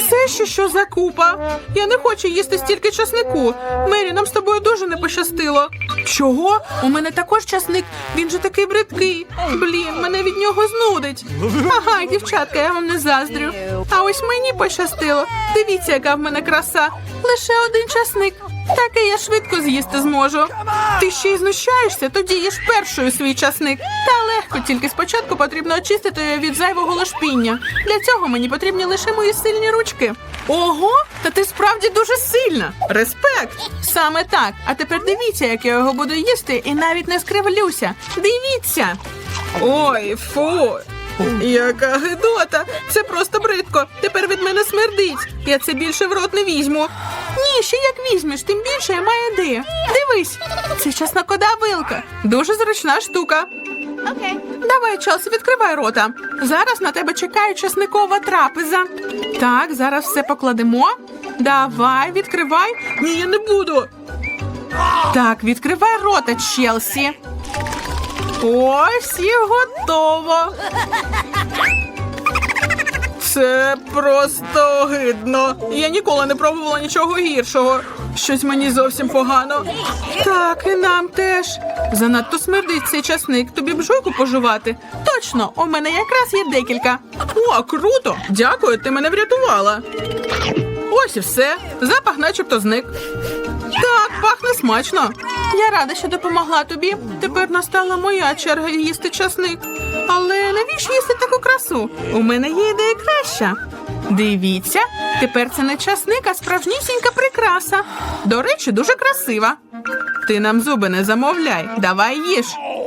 Це ще що за купа? Я не хочу їсти стільки часнику. Мері, нам з тобою дуже не пощастило. Чого? У мене також часник. Він же такий бридкий. Блін, мене від нього знудить. Ага, дівчатка, я вам не заздрю. А ось мені пощастило. Дивіться, яка в мене краса. Лише один часник. Таке я швидко з'їсти зможу. Ти ще й знущаєшся, тоді їж першою свій часник. Та легко, тільки спочатку потрібно очистити від зайвого лошпіння. Для цього мені потрібні лише мої сильні ручки. Ого, та ти справді дуже сильна. Респект! Саме так. А тепер дивіться, як я його буду їсти, і навіть не скривлюся. Дивіться. Ой, фу. Яка гидота! Це просто бридко. Тепер від мене смердить. Я це більше в рот не візьму. Ні, ще як візьмеш, тим більше я маю ідею. Дивись, це чеснокода вилка. Дуже зручна штука. Давай, Челсі, відкривай рота. Зараз на тебе чекає чесникова трапеза. Так, зараз все покладемо. Давай, відкривай. Ні, я не буду. Так, відкривай рота, Челсі. Ой, всі готово. Це просто гидно. Я ніколи не пробувала нічого гіршого. Щось мені зовсім погано. Так, і нам теж. Занадто смердить цей часник. Тобі б пожувати. Точно, у мене якраз є декілька. О, круто! Дякую, ти мене врятувала. Ось і все. Запах начебто зник. Так, пахне смачно. Я рада, що допомогла тобі. Тепер настала моя черга їсти часник. Але навіщо їсти таку красу? У мене є ідея краща. Дивіться, тепер це не часник, а справжнісінька прикраса. До речі, дуже красива. Ти нам зуби не замовляй, давай їж.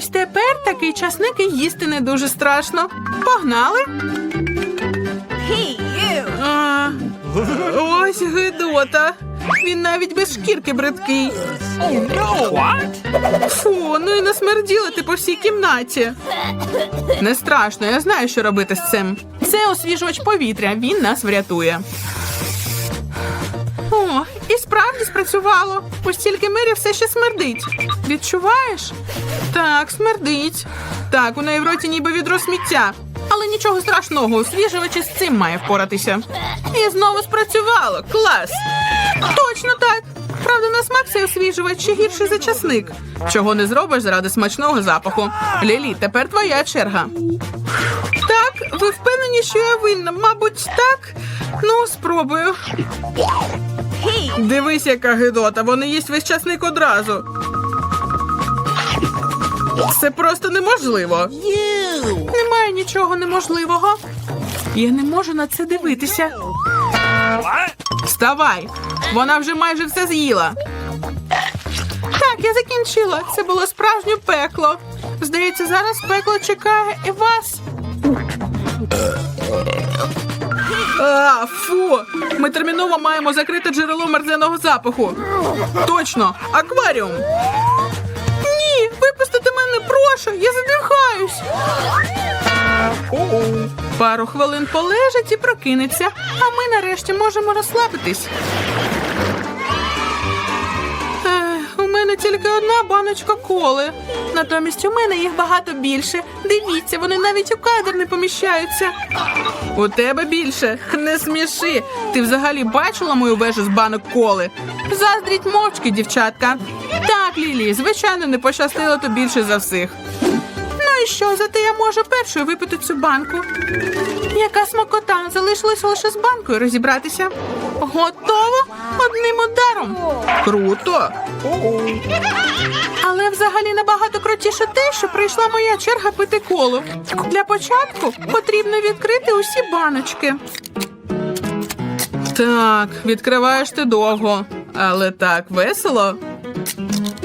Ось тепер такий часник і їсти не дуже страшно. Погнали. Hey. А, ось гидота. Він навіть без шкірки бридкий. Фу, ну і насмерділа ти по всій кімнаті. Не страшно, я знаю, що робити з цим. Це освіжувач повітря, він нас врятує. Справді спрацювало. Ось тільки Мері все ще смердить. Відчуваєш? Так, смердить. Так, у неї в роті ніби відро сміття. Але нічого страшного, освіжувач із цим має впоратися. І знову спрацювало. Клас! Точно так. Правда, на смак цей освіжувач ще гірший за часник. Чого не зробиш заради смачного запаху. Лілі, тепер твоя черга. Так, ви впевнені, що я винна? Мабуть, так. Ну, спробую. Дивись, яка гидота, вони їсть весь часник одразу. Це просто неможливо. Немає нічого неможливого. Я не можу на це дивитися. Вставай! Вона вже майже все з'їла. Так, я закінчила. Це було справжнє пекло. Здається, зараз пекло чекає і вас. А, фу! Ми терміново маємо закрити джерело мерзеного запаху. Точно, акваріум. Ні, випустите мене, прошу, я задихаюсь. Пару хвилин полежить і прокинеться, а ми нарешті можемо розслабитись. Мене тільки одна баночка коли. Натомість у мене їх багато більше. Дивіться, вони навіть у кадр не поміщаються. У тебе більше. Не сміши. Ти взагалі бачила мою вежу з банок коли? Заздріть мовчки, дівчатка. Так, Лілі, звичайно, не пощастило то більше за всіх. І що, зате я можу першою випити цю банку. Яка смакота, залишилося лише з банкою розібратися. Готово одним ударом. Круто. Але взагалі набагато крутіше те, що прийшла моя черга пити коло. Для початку потрібно відкрити усі баночки. Так, відкриваєш ти довго, але так весело.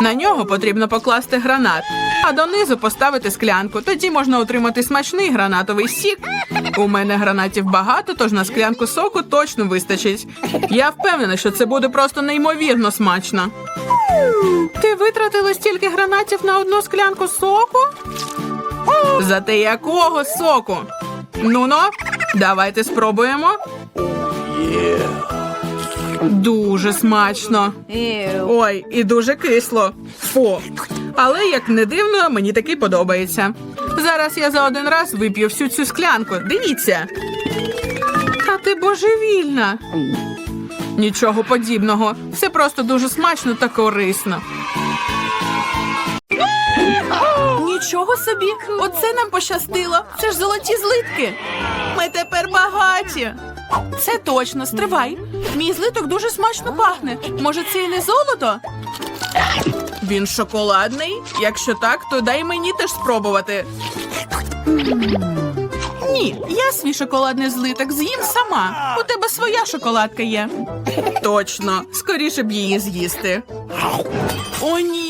На нього потрібно покласти гранат, а донизу поставити склянку. Тоді можна отримати смачний гранатовий сік. У мене гранатів багато, тож на склянку соку точно вистачить. Я впевнена, що це буде просто неймовірно смачно. Ти витратила стільки гранатів на одну склянку соку? Зате якого соку? Ну-ну, давайте спробуємо. Дуже смачно. Ой, і дуже кисло. Фу. Але як не дивно, мені таки подобається. Зараз я за один раз вип'ю всю цю склянку. Дивіться. Та ти божевільна. Нічого подібного. Все просто дуже смачно та корисно. Нічого собі, оце нам пощастило. Це ж золоті злитки. Ми тепер багаті. Це точно, стривай. Мій злиток дуже смачно пахне. Може, це і не золото? Він шоколадний. Якщо так, то дай мені теж спробувати. Ні, я свій шоколадний злиток з'їм сама. У тебе своя шоколадка є. Точно, скоріше б її з'їсти. О, ні,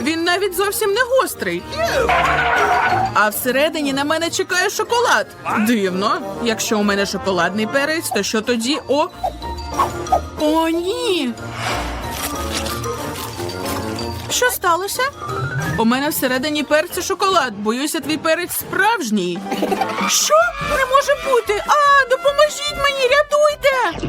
він навіть зовсім не гострий. А всередині на мене чекає шоколад. Дивно. Якщо у мене шоколадний перець, то що тоді? О. О, ні. Що сталося? У мене всередині перцю шоколад. Боюся, твій перець справжній. Що? Не може бути. А, допоможіть мені, рятуйте.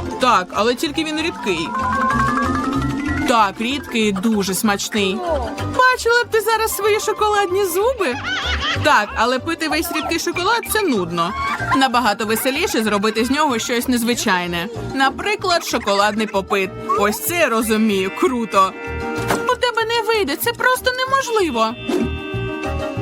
Так, але тільки він рідкий. Так, рідкий і дуже смачний. Бачила б ти зараз свої шоколадні зуби? Так, але пити весь рідкий шоколад це нудно. Набагато веселіше зробити з нього щось незвичайне. Наприклад, шоколадний попит. Ось це я розумію, круто. У тебе не вийде, це просто неможливо.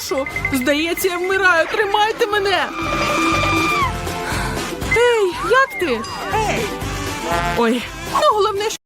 Йди. Здається, я вмираю. Тримайте мене. Ей, як ти? Ой, ну головне, що